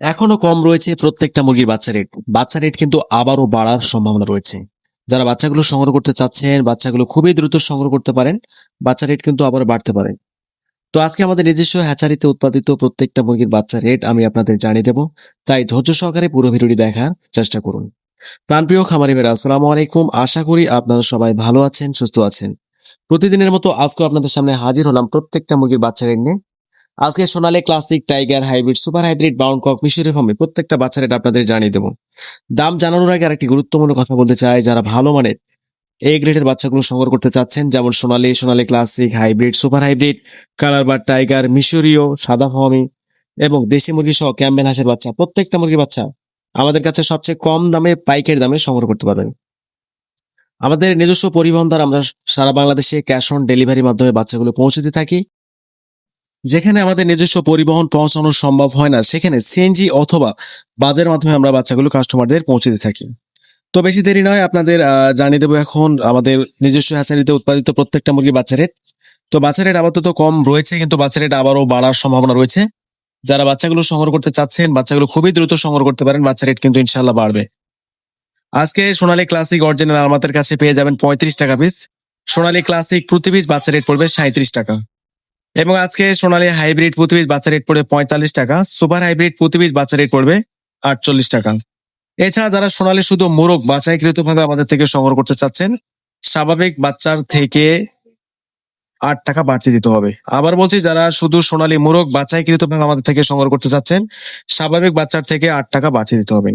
এখনও কম রয়েছে প্রত্যেকটা মুরগির বাচ্চা রেট বাচ্চা রেট কিন্তু আবারও বাড়ার সম্ভাবনা রয়েছে। যারা বাচ্চাগুলো সংগ্রহ করতে চাচ্ছেন, বাচ্চাগুলো খুবই দ্রুত সংগ্রহ করতে পারেন, বাচ্চা রেট কিন্তু আবার বাড়তে পারে। তো আজকে আমাদের নিজস্ব হ্যাচারিতে উৎপাদিত প্রত্যেকটা মুরগির বাচ্চা রেট আমি আপনাদের জানিয়ে দেব। তাই ধৈর্য সহকারে পুরো ভিডিওটি দেখার চেষ্টা করুন। প্রাণপ্রিয় খামারি ভাইরা আসসালামু আলাইকুম। আশা করি আপনারা সবাই ভালো আছেন, সুস্থ আছেন। প্রতিদিনের মতো আজকে আপনাদের সামনে হাজির হলাম প্রত্যেকটা মুরগির বাচ্চা রেট নিয়ে। আজকে Sonali classic tiger hybrid super hybrid bound cock মিশরের ফার্মে প্রত্যেকটা বাচ্চা রেট আপনাদের জানিয়ে দেবো। দাম জানানোর আগে আরেকটি গুরুত্বপূর্ণ কথা বলতে চাই, যারা ভালো মানের এই গ্রেডের বাচ্চাগুলো সংগ্রহ করতে চাচ্ছেন, যেমন Sonali Sonali classic, hybrid, super hybrid, colour bird tiger, মিশরীয়, সাদা ফার্মি এবং দেশি মুরগি সহ ক্যাম্বেল হাঁসের বাচ্চা, প্রত্যেকটা মুরগির বাচ্চা আমাদের কাছে সবচেয়ে কম দামে, পাইকারি দামে সংগ্রহ করতে পারবেন। আমাদের নিজস্ব পরিবহন দ্বারা আমরা সারা বাংলাদেশে ক্যাশ অন ডেলিভারির মাধ্যমে বাচ্চাগুলো পৌঁছে দিয়ে থাকি। যেখানে আমাদের নিজস্ব পরিবহন পৌঁছানো সম্ভব হয় না, সেখানে সিএনজি অথবা বাজারের মাধ্যমে আমরা বাচ্চাগুলো কাস্টমারদের পৌঁছে দিয়ে থাকি। তো বেশি দেরি নয়, আপনাদের জানিয়ে দেবো এখন আমাদের নিজস্ব হ্যাচারিতে উৎপাদিত প্রত্যেকটা মুরগির বাচ্চা রেট তো বাচ্চা রেট আপাতত কম রয়েছে, কিন্তু বাচ্চা রেট আবারও বাড়ার সম্ভাবনা রয়েছে। যারা বাচ্চাগুলো সংগ্রহ করতে চাচ্ছেন, বাচ্চাগুলো খুবই দ্রুত সংগ্রহ করতে পারেন বাচ্চা রেট কিন্তু ইনশাল্লাহ বাড়বে। আজকে সোনালী ক্লাসিক অরিজিনাল আমাদের কাছে পেয়ে যাবেন পঁয়ত্রিশ টাকা পিস সোনালী ক্লাসিক প্রতি পিস বাচ্চা রেট পড়বে সাঁত্রিশ টাকা। এবং আজকে সোনালী হাইব্রিড প্রতি বাচ্চা রেট পড়বে পঁয়তাল্লিশ টাকা, সুপার হাইব্রিড প্রতি পিস বাচ্চা রেট পড়বে আটচল্লিশ টাকা। এছাড়া যারা সোনালী শুধু মোরগ বাছাইকৃত ভাবে আমাদের থেকে সংগ্রহ করতে চাচ্ছেন, স্বাভাবিক বাচ্চার থেকে আট টাকা বাড়তি দিতে হবে। আবার বলছি, যারা শুধু সোনালী মোরগ বাছাইকৃত ভাবে আমাদের থেকে সংগ্রহ করতে চাচ্ছেন, স্বাভাবিক বাচ্চার থেকে আট টাকা বাড়তি দিতে হবে।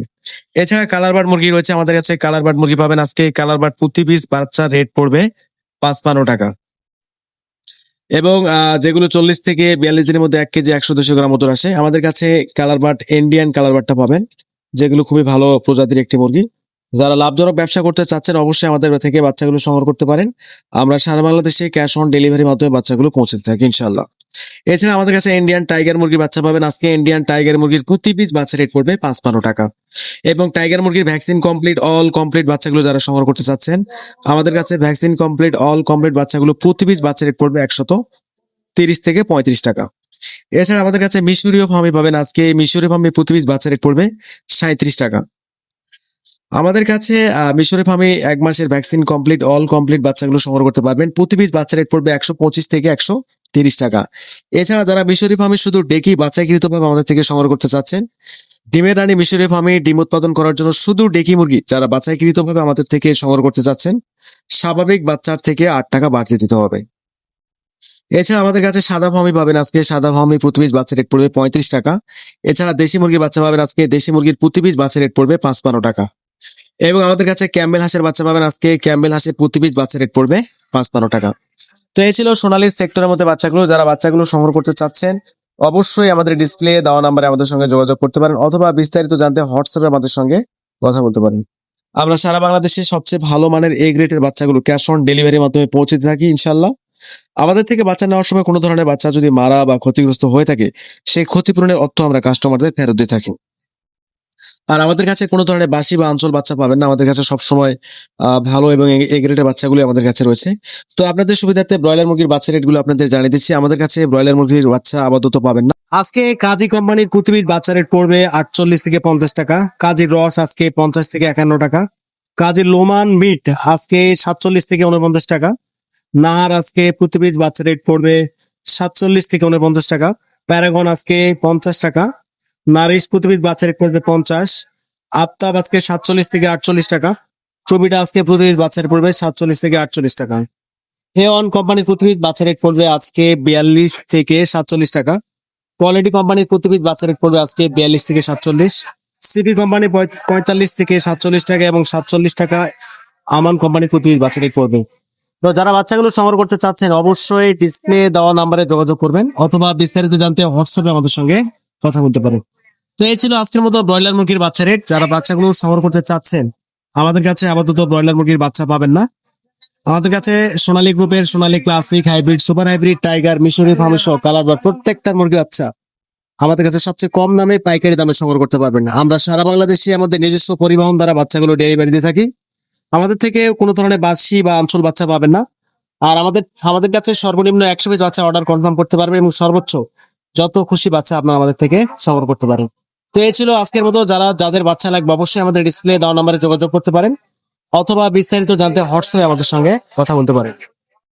এছাড়া কালার বার্ড মুরগি রয়েছে আমাদের কাছে, কালার বার্ড মুরগি পাবেন আজকে, কালার বার্ড পিস বাচ্চার রেট পড়বে পাঁচপান্ন টাকা। এবং যেগুলো চল্লিশ থেকে বিয়াল্লিশ দিনের মধ্যে এক কেজি একশো দুশো গ্রাম মতো আসে, আমাদের কাছে কালার বার্ড ইন্ডিয়ান কালার বার্ডটা পাবেন, যেগুলো খুবই ভালো প্রজাতির একটি মুরগি। যারা লাভজনক ব্যবসা করতে চাচ্ছেন, অবশ্যই আমাদের থেকে বাচ্চাগুলো সংগ্রহ করতে পারেন। আমরা সারা বাংলাদেশে ক্যাশ অন ডেলিভারির মাধ্যমে বাচ্চাগুলো পৌঁছে থাকি ইনশাল্লাহ এছাড়া আমাদের কাছে ইন্ডিয়ান টাইগার মুরগির বাচ্চা পাবেন। আজকে ইন্ডিয়ান টাইগার মুরগির প্রতি পিস বাচ্চা রেট পড়বে পাঁচপান্ন টাকা। এবং টাইগার মুরগির ভ্যাকসিন কমপ্লিট অল কমপ্লিট বাচ্চাগুলো যারা সংগ্রহ করতে চাচ্ছেন আমাদের কাছে ভ্যাকসিন কমপ্লিট অল কমপ্লিট বাচ্চাগুলো প্রতি পিস বাচ্চা রেট পড়বে একশত তিরিশ থেকে পঁয়ত্রিশ টাকা। এছাড়া আমাদের কাছে মিশরীয় ফার্মি পাবেন। আজকে মিশরীয় ফার্মি প্রতি পিস বাচ্চা রেট পড়বে সাঁত্রিশ টাকা। আমাদের কাছে আহ, মিশরীয় ফার্মি এক মাসের ভ্যাকসিন কমপ্লিট অল কমপ্লিট বাচ্চাগুলো সংগ্রহ করতে পারবেন। প্রতি পিস বাচ্চা রেট পড়বে একশো পঁচিশ থেকে একশো তিরিশ টাকা। এছাড়া যারা মিশরি ফার্মে শুধু ডেকি বাচ্চাকৃত ভাবে আমাদের থেকে সংগ্রহ করতে চাচ্ছেন, ডিমের রানী মিশরি ফার্মে ডিম উৎপাদন করার জন্য শুধু ডেকি মুরগি যারা বাচ্চাকৃত ভাবে আমাদের থেকে সংগ্রহ করতে চাচ্ছেন, স্বাভাবিক বাচ্চার থেকে আট টাকা বাড়তি দিতে হবে। এছাড়া আমাদের কাছে সাদা ফার্মি পাবেন আজকে। সাদা ফার্মি প্রতি পিস বাচ্চা রেট পড়বে পঁয়ত্রিশ টাকা। এছাড়া দেশি মুরগির বাচ্চা পাবেন আজকে। দেশি মুরগির প্রতি পিস বাচ্চা রেট পড়বে পাঁচ পাঁচপান্ন টাকা। এবং আমাদের কাছে ক্যাম্বেল হাঁসের বাচ্চা পাবেন আজকে। ক্যাম্বেল হাঁসের প্রতি পিস বাচ্চা রেট পড়বে পাঁচ পাঁচপান্ন টাকা। তো এই ছিল সোনালী সেক্টরের মধ্যে বাচ্চাগুলো, যারা বাচ্চাগুলো সংগ্রহ করতে চাচ্ছেন, অবশ্যই আমাদের ডিসপ্লে দেওয়া নাম্বারে আমাদের সঙ্গে যোগাযোগ করতে পারেন অথবা বিস্তারিত জানতে হোয়াটসঅ্যাপে আমাদের সঙ্গে কথা বলতে পারেন। আমরা সারা বাংলাদেশে সবচেয়ে ভালো মানের এ গ্রেডের বাচ্চাগুলো ক্যাশ অন ডেলিভারির মাধ্যমে পৌঁছে থাকি ইনশাল্লাহ আমাদের থেকে বাচ্চা নেওয়ার সময় কোনো ধরনের বাচ্চা যদি মারা বা ক্ষতিগ্রস্ত হয়ে থাকে, সেই ক্ষতিপূরণের অর্থ আমরা কাস্টমারদের ফেরত দিয়ে থাকি। আর আমাদের কাছে কোনো ধরনের বাসি বা অঞ্চল বাচ্চা পাবেন না। আমাদের কাছে সবসময় ভালো এবং এ গ্রেডের বাচ্চাগুলো আমাদের কাছে রয়েছে। তো আপনাদের সুবিধার্থে ব্রয়লার মুরগির বাচ্চা রেটগুলো আপনাদের জানিয়ে দিচ্ছি। আমাদের কাছে ব্রয়লার মুরগির বাচ্চা আপাতত পাবেন না। আজকে কাজী কোম্পানির কুতুবির বাচ্চা রেট পড়বে আটচল্লিশ থেকে পঞ্চাশ টাকা। কাজীর রস আজকে পঞ্চাশ থেকে একান্ন টাকা। কাজীর লোমান মিট আজকে সাতচল্লিশ থেকে উনপঞ্চাশ টাকা। নাহার আজকে প্রতি বাচ্চা রেট পড়বে সাতচল্লিশ থেকে উনপঞ্চাশ টাকা। প্যারাগন আজকে পঞ্চাশ টাকা। নারিশ প্রতি পিস বাচ্চা রেট পড়বে পঞ্চাশ। আফতাব আজকে সাতচল্লিশ থেকে আটচল্লিশ টাকা। ট্রবিটা আজকে প্রতি পিস বাচ্চা রেট পড়বে সাতচল্লিশ থেকে আটচল্লিশ টাকা। হে অন কোম্পানির প্রতি পিস বাচ্চা রেট পড়বে আজকে বিয়াল্লিশ থেকে সাতচল্লিশ টাকা। কোয়ালিটি কোম্পানির প্রতি পিস বাচ্চা রেট পড়বে আজকে বিয়াল্লিশ থেকে সাতচল্লিশ। সিপি কোম্পানি পঁয়তাল্লিশ থেকে সাতচল্লিশ টাকা এবং সাতচল্লিশ টাকা আমান কোম্পানির প্রতি পিস বাচ্চা রেট পড়বে। তো যারা বাচ্চাগুলো সংগ্রহ করতে চাচ্ছেন, অবশ্যই ডিসপ্লে দেওয়া নাম্বারে যোগাযোগ করবেন অথবা বিস্তারিত জানতে হোয়াটসঅ্যাপে আমাদের সঙ্গে কথা বলতে পারে। তো এই ছিল আজকের মতো ব্রয়লার মুরগির বাচ্চা রেট যারা বাচ্চাগুলো সংগ্রহ করতে চাচ্ছেন, আমাদের কাছে আপাতত ব্রয়লার মুরগির বাচ্চা পাবেন না। আমাদের কাছে সোনালী গ্রুপের Sonali classic hybrid super hybrid tiger মিশরি ফার্মেশ কালার বার প্রত্যেকটা মুরগির বাচ্চা আমাদের কাছে সবচেয়ে কম দামে পাইকারি দামে সংগ্রহ করতে পারবেন আমরা সারা বাংলাদেশে আমাদের নিজস্ব পরিবহন দ্বারা বাচ্চাগুলো ডেলিভারি দিয়ে থাকি। আমাদের থেকে কোনো ধরনের বাসি বা অঞ্চল বাচ্চা পাবেন না। আর আমাদের আমাদের কাছে সর্বনিম্ন একশো পিস বাচ্চা অর্ডার কনফার্ম করতে পারবে এবং সর্বোচ্চ যত খুশি বাচ্চা আপনারা আমাদের থেকে সংগ্রহ করতে পারেন। তো এই ছিল আজকের মতো। যারা, যাদের বাচ্চা লাগবে, অবশ্যই আমাদের ডিসপ্লে দেওয়া নাম্বারে যোগাযোগ করতে পারেন। অথবা বিস্তারিত জানতে হোয়াটসঅ্যাপে আমাদের সঙ্গে কথা বলতে পারেন।